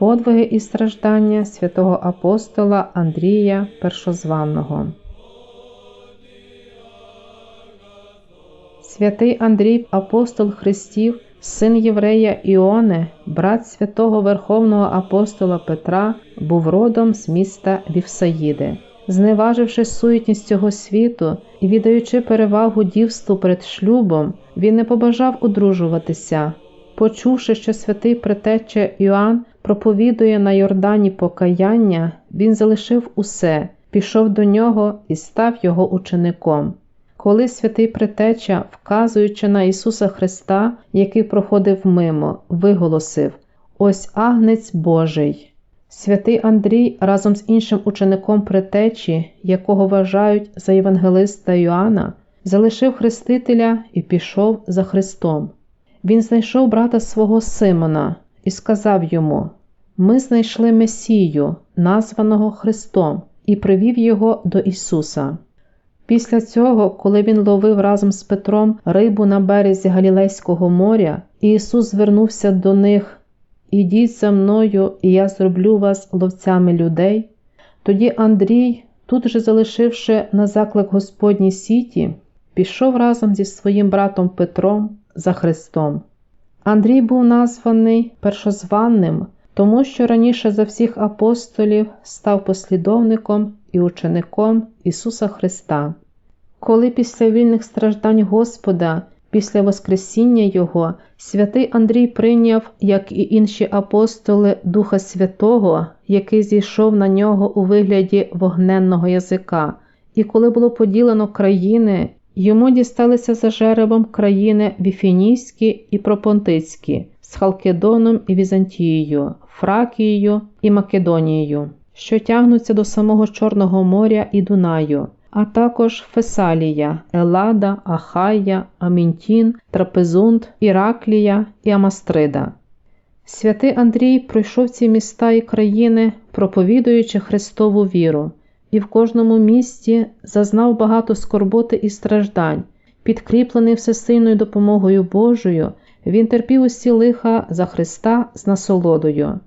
Подвиги і страждання святого апостола Андрія Першозванного. Святий Андрій, апостол Христів, син єврея Іоне, брат святого Верховного апостола Петра, був родом з міста Вівсаїди. Зневаживши суетність цього світу і віддаючи перевагу дівству перед шлюбом, він не побажав одружуватися. Почувши, що святий Претече Іоанн проповідує на Йордані покаяння, він залишив усе, пішов до нього і став його учеником. Коли святий Претеча, вказуючи на Ісуса Христа, який проходив мимо, виголосив Ось агнець Божий. Святий Андрій разом з іншим учеником Претечі, якого вважають за Євангелиста Йоанна, залишив Хрестителя і пішов за Христом. Він знайшов брата свого Симона і сказав йому: Ми знайшли Месію, названого Христом, і привів його до Ісуса. Після цього, коли він ловив разом з Петром рибу на березі Галілейського моря, Ісус звернувся до них: Ідіть за мною, і я зроблю вас ловцями людей. Тоді Андрій, тут же залишивши на заклик Господній сіті, пішов разом зі своїм братом Петром за Христом. Андрій був названий першозванним, тому що раніше за всіх апостолів став послідовником і учеником Ісуса Христа. Коли після вільних страждань Господа, після Воскресіння Його, святий Андрій прийняв, як і інші апостоли Духа Святого, який зійшов на нього у вигляді вогненного язика, і коли було поділено країни, йому дісталися за жеребом країни Віфінійські і Пропонтицькі з Халкедоном і Візантією, Фракією і Македонією, що тягнуться до самого Чорного моря і Дунаю, а також Фесалія, Елада, Ахайя, Амінтін, Трапезунд, Іраклія і Амастрида. Святий Андрій пройшов ці міста і країни, проповідуючи Христову віру, і в кожному місті зазнав багато скорботи і страждань, підкріплений всесильною допомогою Божою, він терпів усі лиха за Христа з насолодою.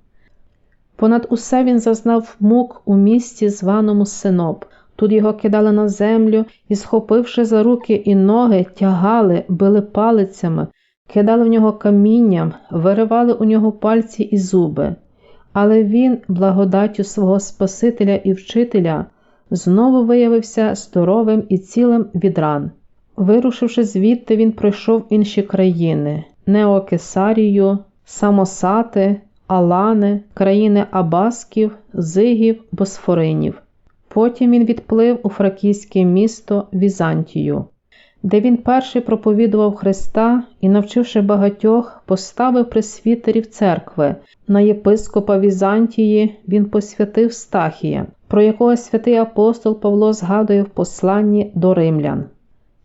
Понад усе він зазнав мук у місті, званому Синоп. Тут його кидали на землю і, схопивши за руки і ноги, тягали, били палицями, кидали в нього камінням, виривали у нього пальці і зуби. Але він, благодаттю свого Спасителя і вчителя, знову виявився здоровим і цілим від ран. Вирушивши звідти, він пройшов інші країни Неокесарію, Самосати, Алани, країни Абасків, Зигів, Босфоринів. Потім він відплив у фракійське місто Візантію, де він перший проповідував Христа і, навчивши багатьох, поставив пресвітерів церкви. На єпископа Візантії він посвятив Стахія, про якого святий апостол Павло згадує в посланні до римлян.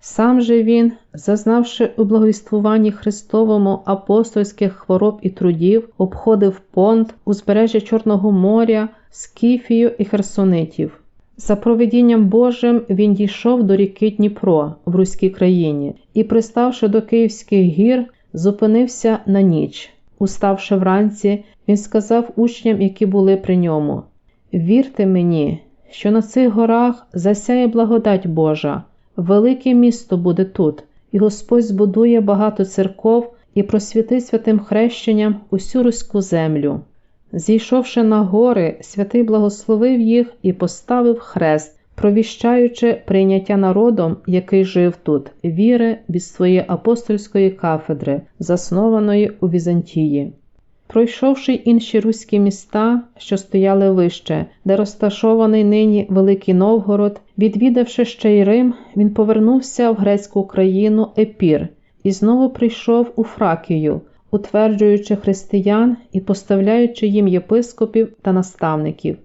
Сам же він, зазнавши у благовіствуванні Христовому апостольських хвороб і трудів, обходив понт, узбережжя Чорного моря, Скіфію і Херсонитів. За проведінням Божим він дійшов до ріки Дніпро в Руській країні і, приставши до Київських гір, зупинився на ніч. Уставши вранці, він сказав учням, які були при ньому: Вірте мені, що на цих горах засяє благодать Божа, велике місто буде тут, і Господь збудує багато церков і просвітить святим хрещенням усю руську землю. Зійшовши на гори, святий благословив їх і поставив хрест, провіщаючи прийняття народом, який жив тут, віри від своєї апостольської кафедри, заснованої у Візантії. Пройшовши інші руські міста, що стояли вище, де розташований нині Великий Новгород, відвідавши ще й Рим, він повернувся в грецьку країну Епір і знову прийшов у Фракію, утверджуючи християн і поставляючи їм єпископів та наставників.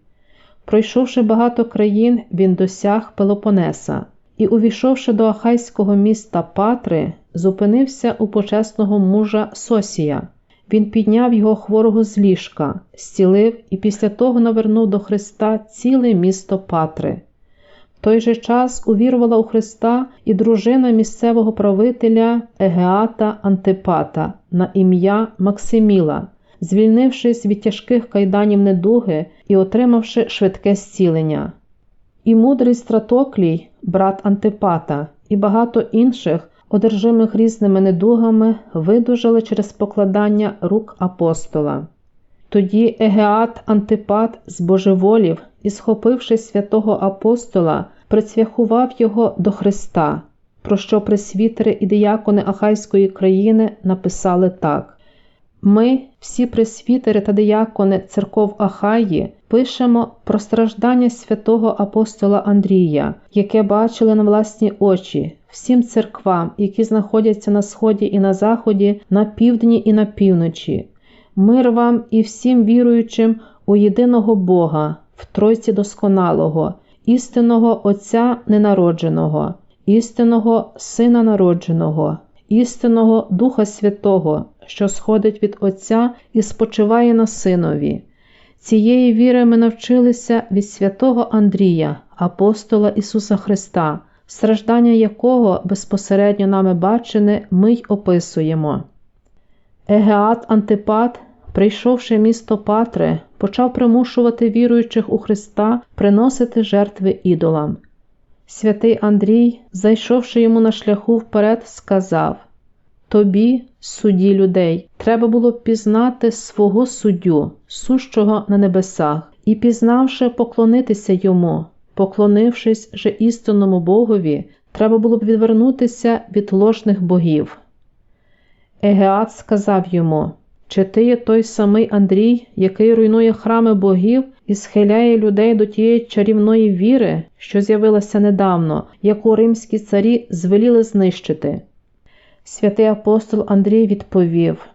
Пройшовши багато країн, він досяг Пелопонеса і, увійшовши до ахайського міста Патри, зупинився у почесного мужа Сосія. Він підняв його хворого з ліжка, зцілив і після того навернув до Христа ціле місто Патри. В той же час увірувала у Христа і дружина місцевого правителя Егеата Антипата на ім'я Максиміла, звільнившись від тяжких кайданів недуги і отримавши швидке зцілення. І мудрий Стратоклій, брат Антипата, і багато інших, одержимих різними недугами, видужали через покладання рук апостола. Тоді Егеат Антипат збожеволів і, схопивши святого апостола, прицвяхував його до Христа, про що пресвітери і диякони Ахайської країни написали так: Ми, всі пресвітери та диякони церков Ахаї, пишемо про страждання святого апостола Андрія, яке бачили на власні очі, всім церквам, які знаходяться на сході і на заході, на півдні і на півночі. Мир вам і всім віруючим у єдиного Бога, в Тройці досконалого, істинного Отця ненародженого, істинного Сина народженого, істинного Духа Святого, що сходить від Отця і спочиває на Синові. Цієї віри ми навчилися від святого Андрія, апостола Ісуса Христа, страждання якого безпосередньо нами бачене, ми й описуємо. Егеат Антипат, прийшовши місто Патре, почав примушувати віруючих у Христа приносити жертви ідолам. Святий Андрій, зайшовши йому на шляху вперед, сказав Тобі, судді людей, треба було пізнати свого суддю, сущого на небесах, і, пізнавши, поклонитися йому, поклонившись же істинному Богові, треба було б відвернутися від ложних богів. Егеат сказав йому чи ти є той самий Андрій, який руйнує храми богів і схиляє людей до тієї чарівної віри, що з'явилася недавно, яку римські царі звеліли знищити? Святий апостол Андрій відповів: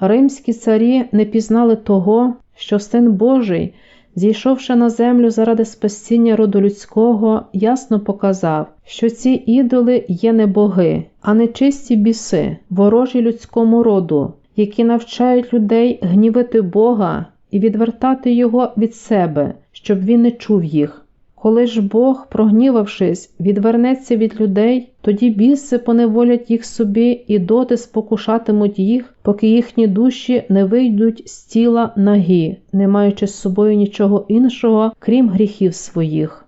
Римські царі не пізнали того, що Син Божий, зійшовши на землю заради спасіння роду людського, ясно показав, що ці ідоли є не боги, а не чисті біси, ворожі людському роду, які навчають людей гнівити Бога і відвертати Його від себе, щоб він не чув їх. Коли ж Бог, прогнівавшись, відвернеться від людей, тоді біси поневолять їх собі і доти спокушатимуть їх, поки їхні душі не вийдуть з тіла нагі, не маючи з собою нічого іншого, крім гріхів своїх.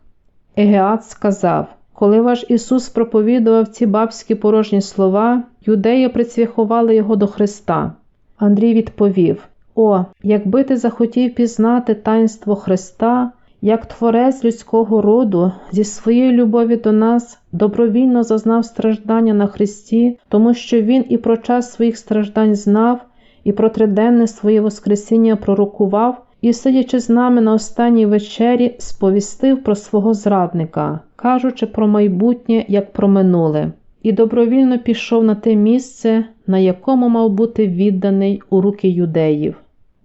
Егеат сказав коли ваш Ісус проповідував ці бабські порожні слова, юдеї прицвяхували його до Христа. Андрій відповів: О, якби ти захотів пізнати таїнство Христа, як творець людського роду зі своєю любові до нас добровільно зазнав страждання на Христі, тому що Він і про час своїх страждань знав, і про триденне своє Воскресіння пророкував, і, сидячи з нами на останній вечері, сповістив про свого зрадника, кажучи про майбутнє як про минуле і добровільно пішов на те місце, на якому мав бути відданий у руки юдеїв.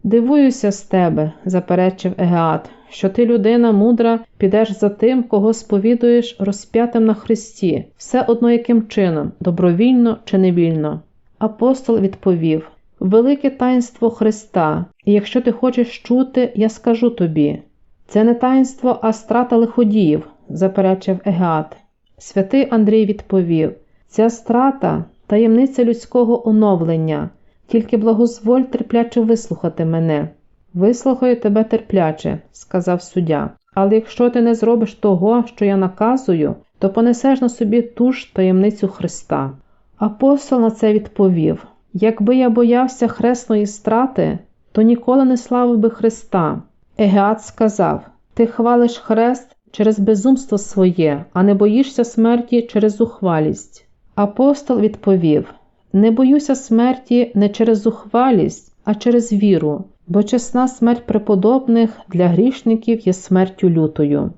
Дивуюся з тебе, заперечив Егеат, що ти, людина мудра, підеш за тим, кого сповідуєш розп'ятим на Христі, все одно яким чином, добровільно чи невільно. Апостол відповів: Велике таїнство Христа, і якщо ти хочеш чути, я скажу тобі. Це не таїнство, а страта лиходіїв, заперечив Егеат. Святий Андрій відповів Ця страта таємниця людського оновлення, тільки благозволь терпляче вислухати мене. Вислухаю тебе терпляче, сказав суддя, але якщо ти не зробиш того, що я наказую, то понесеш на собі ту ж таємницю Христа. Апостол на це відповів: Якби я боявся хресної страти, то ніколи не славив би Христа. Егеат сказав: Ти хвалиш хрест через безумство своє, а не боїшся смерті через зухвалість. Апостол відповів: Не боюся смерті не через зухвалість, а через віру, бо чесна смерть преподобних для грішників є смертю лютою.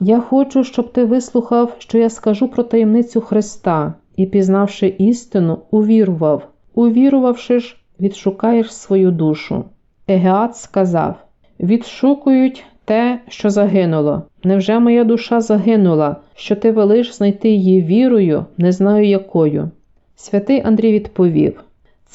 Я хочу, щоб ти вислухав, що я скажу про таємницю Христа, і, пізнавши істину, увірував, увірувавши ж, відшукаєш свою душу. Егеат сказав: Відшукують те, що загинуло. Невже моя душа загинула, що ти велиш знайти її вірою, не знаю якою? Святий Андрій відповів: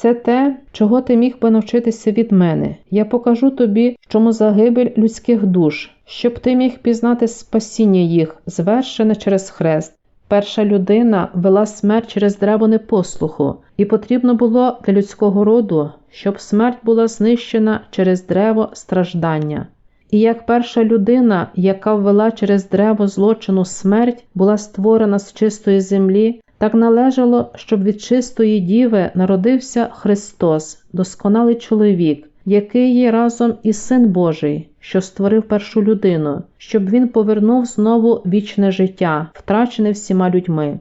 Це те, чого ти міг би навчитися від мене. Я покажу тобі, чому загибель людських душ, щоб ти міг пізнати спасіння їх, звершене через хрест. Перша людина вела смерть через древо непослуху, і потрібно було для людського роду, щоб смерть була знищена через древо страждання. І як перша людина, яка ввела через древо злочину смерть, була створена з чистої землі, так належало, щоб від чистої діви народився Христос, досконалий чоловік, який є разом із Син Божий, що створив першу людину, щоб він повернув знову вічне життя, втрачене всіма людьми.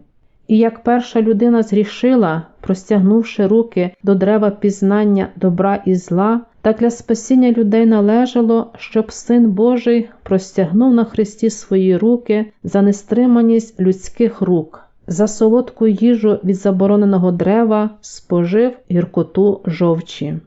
І як перша людина зрішила, простягнувши руки до дерева пізнання добра і зла, так для спасіння людей належало, щоб Син Божий простягнув на Христі свої руки за нестриманість людських рук, за солодку їжу від забороненого дерева спожив гіркоту жовчі.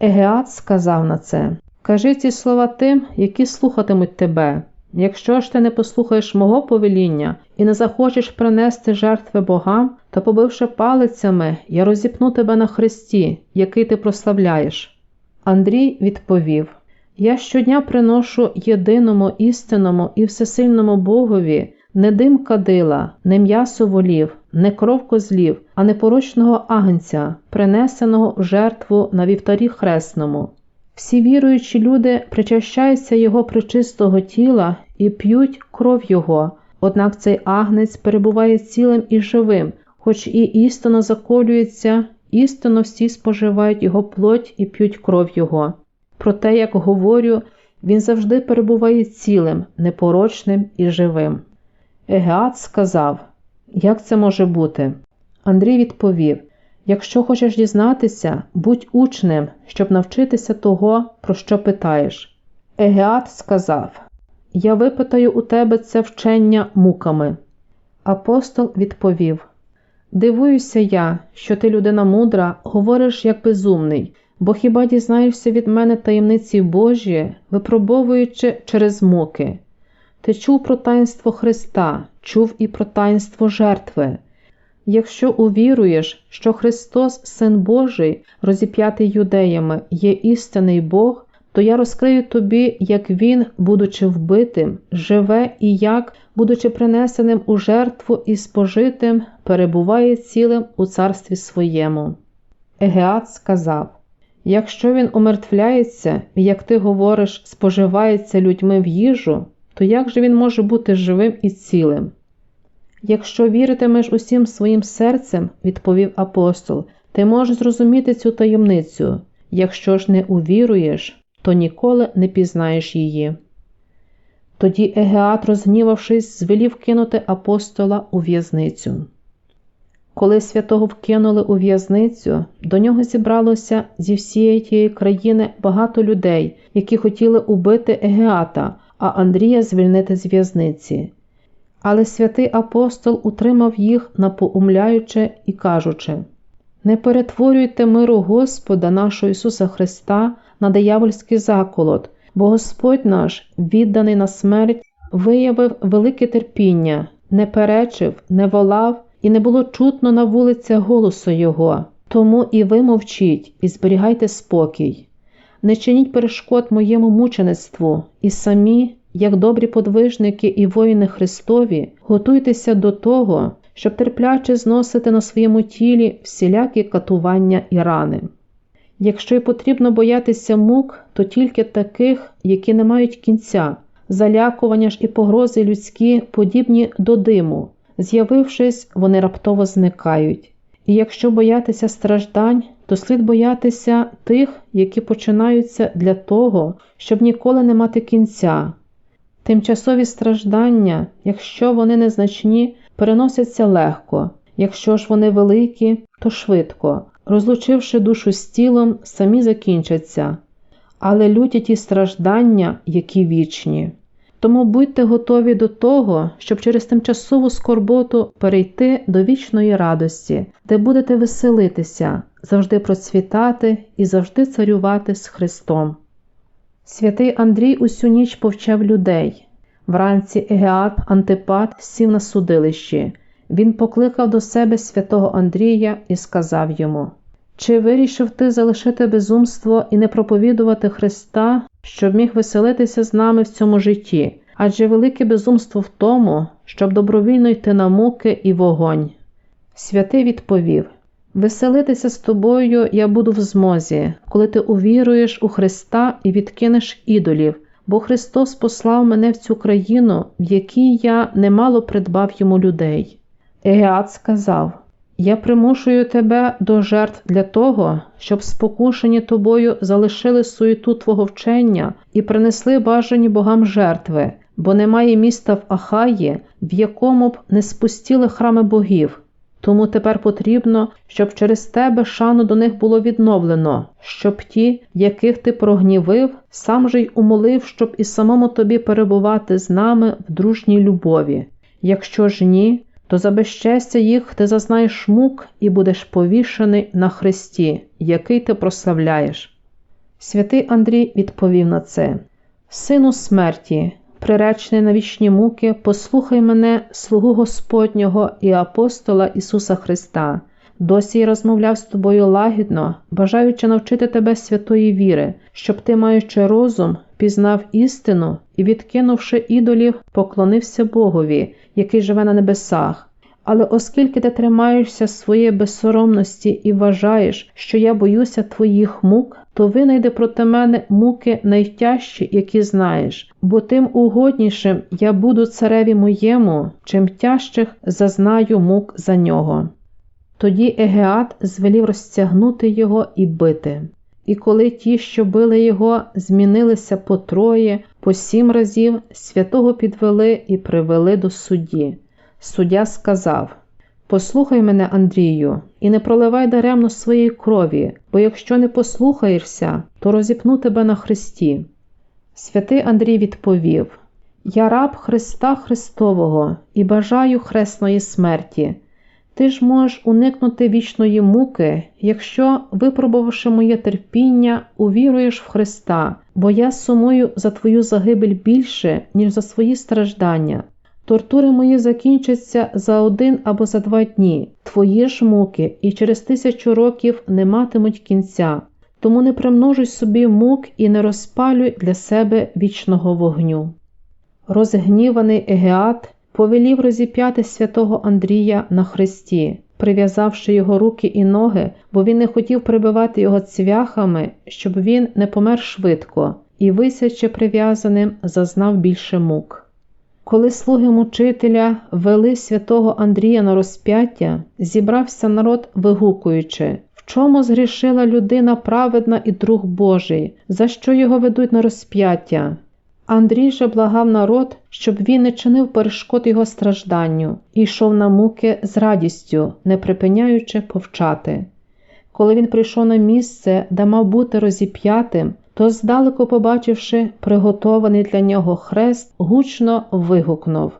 Егеат сказав на це Кажи ці слова тим, які слухатимуть тебе. Якщо ж ти не послухаєш мого повеління і не захочеш принести жертви богам, то, побивши палицями, я розіпну тебе на хресті, який ти прославляєш. Андрій відповів Я щодня приношу єдиному істинному і всесильному Богові не дим кадила, не м'ясо волів, не кров козлів, а непорочного агнця, принесеного в жертву на вівтарі хресному. Всі віруючі люди причащаються його причистого тіла і п'ють кров Його, однак цей агнець перебуває цілим і живим, хоч і істинно заколюється, істинно всі споживають його плоть і п'ють кров Його. Проте, як говорю, він завжди перебуває цілим, непорочним і живим. Егеат сказав, як це може бути? Андрій відповів Якщо хочеш дізнатися, будь учнем, щоб навчитися того, про що питаєш. Егеат сказав Я випитаю у тебе це вчення муками. Апостол відповів Дивуюся я, що ти, людина мудра, говориш як безумний, бо хіба дізнаєшся від мене таємниці Божі, випробовуючи через муки? Ти чув про таїнство Христа, чув і про таїнство жертви. Якщо увіруєш, що Христос, Син Божий, розіп'ятий юдеями, є істинний Бог, то я розкрию тобі, як Він, будучи вбитим, живе і як, будучи принесеним у жертву і спожитим, перебуває цілим у царстві своєму. Егеат сказав Якщо він умертвляється, як ти говориш, споживається людьми в їжу, то як же він може бути живим і цілим? Якщо віритимеш усім своїм серцем, відповів апостол, ти можеш зрозуміти цю таємницю. Якщо ж не увіруєш, то ніколи не пізнаєш її. Тоді Егеат, розгнівавшись, звелів кинути апостола у в'язницю. Коли святого вкинули у в'язницю, до нього зібралося зі всієї тієї країни багато людей, які хотіли убити Егеата, а Андрія звільнити з в'язниці. Але святий апостол утримав їх, напоумляючи і кажучи: Не перетворюйте миру Господа нашого Ісуса Христа на диявольський заколот, бо Господь наш, відданий на смерть, виявив велике терпіння, не перечив, не волав, і не було чутно на вулицях голосу Його. Тому і ви мовчіть, і зберігайте спокій. Не чиніть перешкод моєму мучеництву, і самі як добрі подвижники і воїни Христові, готуйтеся до того, щоб терпляче зносити на своєму тілі всілякі катування і рани. Якщо й потрібно боятися мук, то тільки таких, які не мають кінця, залякування ж і погрози людські подібні до диму, з'явившись, вони раптово зникають. І якщо боятися страждань, то слід боятися тих, які починаються для того, щоб ніколи не мати кінця. Тимчасові страждання, якщо вони незначні, переносяться легко, якщо ж вони великі, то швидко, розлучивши душу з тілом, самі закінчаться, але люті ті страждання, які вічні. Тому будьте готові до того, щоб через тимчасову скорботу перейти до вічної радості, де будете веселитися, завжди процвітати і завжди царювати з Христом. Святий Андрій усю ніч повчав людей. Вранці Егеат Антипат сів на судилищі. Він покликав до себе святого Андрія і сказав йому: Чи вирішив ти залишити безумство і не проповідувати Христа, щоб міг веселитися з нами в цьому житті? Адже велике безумство в тому, щоб добровільно йти на муки і вогонь. Святий відповів Веселитися з тобою я буду в змозі, коли ти увіруєш у Христа і відкинеш ідолів, бо Христос послав мене в цю країну, в якій я немало придбав йому людей. Егеат сказав Я примушую тебе до жертв для того, щоб спокушені тобою залишили суєту твого вчення і принесли бажані богам жертви, бо немає міста в Ахаї, в якому б не спустіли храми богів. Тому тепер потрібно, щоб через тебе шану до них було відновлено, щоб ті, яких ти прогнівив, сам же й умолив, щоб і самому тобі перебувати з нами в дружній любові. Якщо ж ні, то за безчестя їх ти зазнаєш мук і будеш повішений на Христі, який ти прославляєш. Святий Андрій відповів на це Сину смерті, приречений на вічні муки, послухай мене, слугу Господнього і апостола Ісуса Христа. Досі й розмовляв з тобою лагідно, бажаючи навчити тебе святої віри, щоб ти, маючи розум, пізнав істину і, відкинувши ідолів, поклонився Богові, який живе на небесах. Але оскільки ти тримаєшся своєї безсоромності і вважаєш, що я боюся твоїх мук, то винайди проти мене муки найтяжчі, які знаєш, бо тим угоднішим я буду цареві моєму, чим тяжчих зазнаю мук за нього. Тоді Егеат звелів розтягнути його і бити. І коли ті, що били його, змінилися по троє, по сім разів, святого підвели і привели до судді. Суддя сказав Послухай мене, Андрію, і не проливай даремно своєї крові, бо якщо не послухаєшся, то розіпну тебе на Христі. Святий Андрій відповів Я раб Христа Христового і бажаю хресної смерті. Ти ж можеш уникнути вічної муки, якщо, випробувавши моє терпіння, увіруєш в Христа, бо я сумую за твою загибель більше, ніж за свої страждання. Тортури мої закінчаться за один або за два дні, твої ж муки, і через тисячу років не матимуть кінця, тому не примножуй собі мук і не розпалюй для себе вічного вогню. Розгніваний Егеат повелів розіп'яти святого Андрія на хресті, прив'язавши його руки і ноги, бо він не хотів прибивати його цвяхами, щоб він не помер швидко, і, висячи прив'язаним, зазнав більше мук. Коли слуги мучителя вели святого Андрія на розп'яття, зібрався народ, вигукуючи, в чому згрішила людина праведна і друг Божий, за що його ведуть на розп'яття? Андрій же благав народ, щоб він не чинив перешкод його стражданню і йшов на муки з радістю, не припиняючи повчати. Коли він прийшов на місце, де мав бути розіп'ятим, то, здалеку побачивши приготований для нього хрест, гучно вигукнув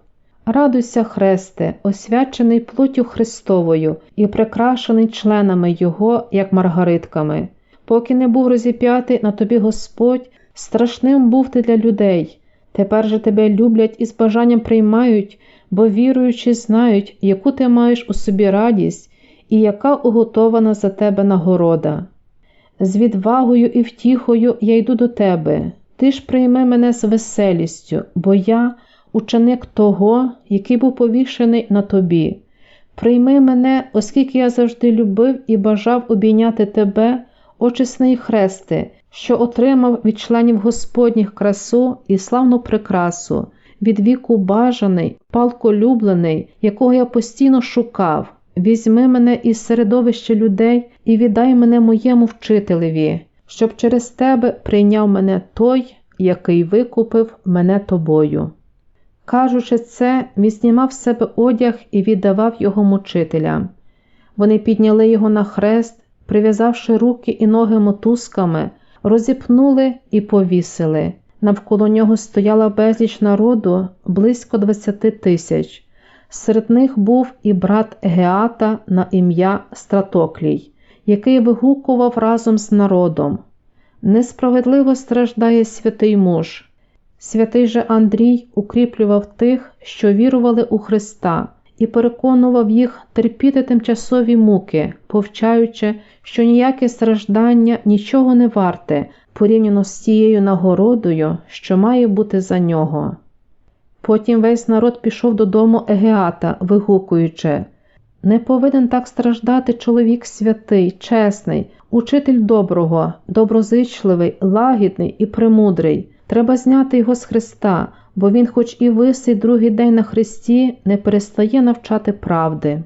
Радуйся, хресте, освячений плоттю Христовою і прикрашений членами Його, як маргаритками. Поки не був розіп'ятий на тобі Господь, страшним був ти для людей. Тепер же тебе люблять і з бажанням приймають, бо віруючи, знають, яку ти маєш у собі радість і яка уготована за тебе нагорода. З відвагою і втіхою я йду до тебе, ти ж прийми мене з веселістю, бо я ученик того, який був повішений на тобі. Прийми мене, оскільки я завжди любив і бажав обійняти тебе, очисний хресте, що отримав від членів Господніх красу і славну прикрасу, від віку бажаний, палколюблений, якого я постійно шукав. Візьми мене із середовища людей і віддай мене моєму вчителеві, щоб через тебе прийняв мене той, який викупив мене тобою. Кажучи це, він знімав з себе одяг і віддавав його мучителям. Вони підняли його на хрест, прив'язавши руки і ноги мотузками, розіпнули і повісили. Навколо нього стояла безліч народу близько двадцяти тисяч. Серед них був і брат Геата на ім'я Стратоклій, який вигукував разом з народом. Несправедливо страждає святий муж. Святий же Андрій укріплював тих, що вірували у Христа, і переконував їх терпіти тимчасові муки, повчаючи, що ніяке страждання нічого не варте порівняно з тією нагородою, що має бути за нього. Потім весь народ пішов додому Егеата, вигукуючи Не повинен так страждати чоловік святий, чесний, учитель доброго, доброзичливий, лагідний і премудрий. Треба зняти його з Христа, бо він, хоч і висить другий день на Христі, не перестає навчати правди.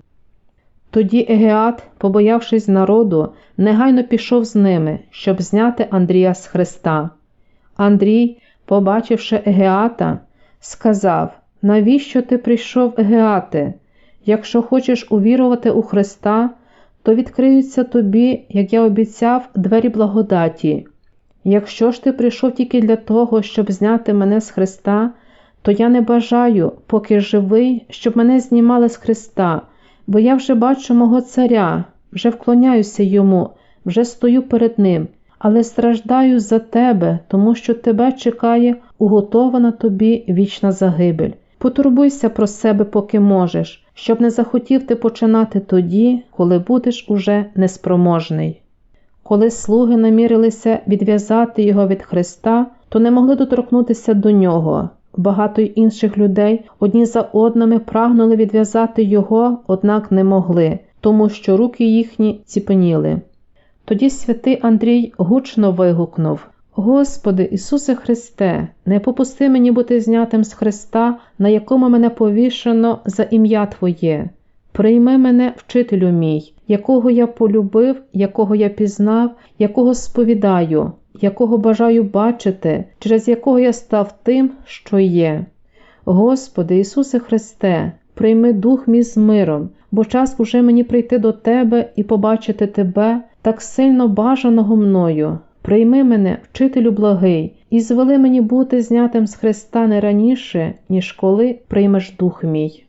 Тоді Егеат, побоявшись народу, негайно пішов з ними, щоб зняти Андрія з Христа. Андрій, побачивши Егеата, сказав Навіщо ти прийшов, Егеате? Якщо хочеш увірувати у Христа, то відкриються тобі, як я обіцяв, двері благодаті. Якщо ж ти прийшов тільки для того, щоб зняти мене з Христа, то я не бажаю, поки живий, щоб мене знімали з Христа, бо я вже бачу мого Царя, вже вклоняюся йому, вже стою перед Ним, але страждаю за тебе, тому що тебе чекає уготована тобі вічна загибель. Потурбуйся про себе, поки можеш, щоб не захотів ти починати тоді, коли будеш уже неспроможний. Коли слуги намірилися відв'язати його від Христа, то не могли доторкнутися до нього. Багато інших людей одні за одними прагнули відв'язати його, однак не могли, тому що руки їхні ціпеніли. Тоді святий Андрій гучно вигукнув Господи Ісусе Христе, не попусти мені бути знятим з Христа, на якому мене повішено за ім'я Твоє. Прийми мене, вчителю мій, якого я полюбив, якого я пізнав, якого сповідаю, якого бажаю бачити, через якого я став тим, що є. Господи Ісусе Христе, прийми дух мій з миром, бо час уже мені прийти до Тебе і побачити Тебе, так сильно бажаного мною. Прийми мене, вчителю благий, і звели мені бути знятим з Христа не раніше, ніж коли приймеш дух мій.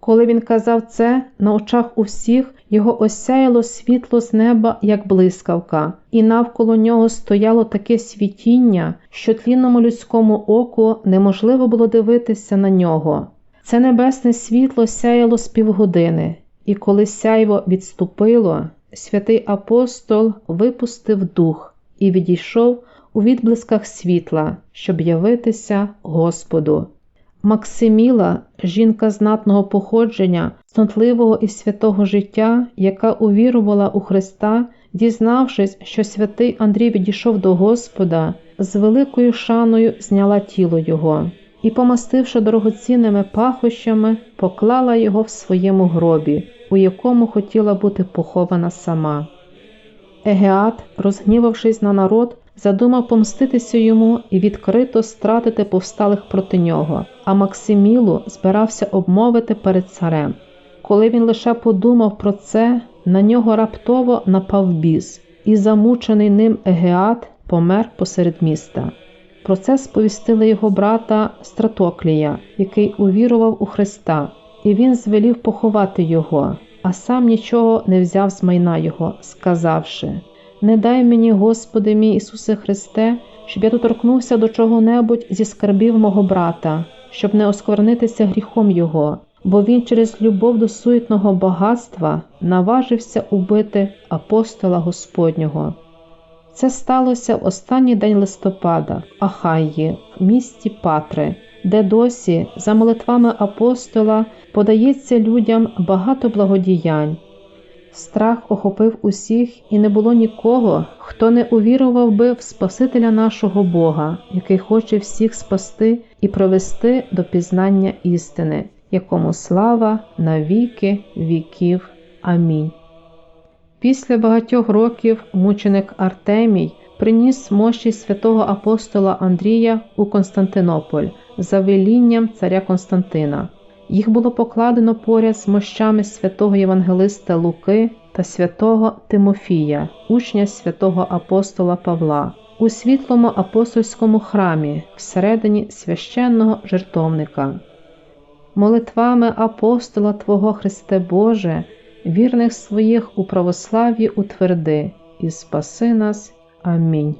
Коли він казав це, на очах у всіх його осяяло світло з неба, як блискавка, і навколо нього стояло таке світіння, що тлінному людському оку неможливо було дивитися на нього. Це небесне світло сяяло з півгодини, і коли сяйво відступило, святий апостол випустив дух і відійшов у відблисках світла, щоб явитися Господу. Максиміла, жінка знатного походження, снотливого і святого життя, яка увірувала у Христа, дізнавшись, що святий Андрій відійшов до Господа, з великою шаною зняла тіло його і, помастивши дорогоцінними пахощами, поклала його в своєму гробі, у якому хотіла бути похована сама. Егеат, розгнівавшись на народ, задумав помститися йому і відкрито стратити повсталих проти нього, а Максимілу збирався обмовити перед царем. Коли він лише подумав про це, на нього раптово напав біс, і замучений ним Егеат помер посеред міста. Про це сповістили його брата Стратоклія, який увірував у Христа, і він звелів поховати його, а сам нічого не взяв з майна його, сказавши Не дай мені, Господи мій Ісусе Христе, щоб я доторкнувся до чого-небудь зі скарбів мого брата, щоб не осквернитися гріхом Його, бо він через любов до суетного багатства наважився убити апостола Господнього. Це сталося в останній день листопада в Ахайї, в місті Патри, де досі, за молитвами апостола, подається людям багато благодіянь. Страх охопив усіх, і не було нікого, хто не увірував би в Спасителя нашого Бога, який хоче всіх спасти і провести до пізнання істини, якому слава на віки віків. Амінь. Після багатьох років мученик Артемій приніс мощі святого апостола Андрія у Константинополь за велінням царя Константина. Їх було покладено поряд з мощами святого Євангелиста Луки та святого Тимофія, учня святого апостола Павла, у світлому апостольському храмі всередині священного жертовника. Молитвами апостола Твого Христе Боже вірних своїх у православ'ї утверди і спаси нас. Амінь.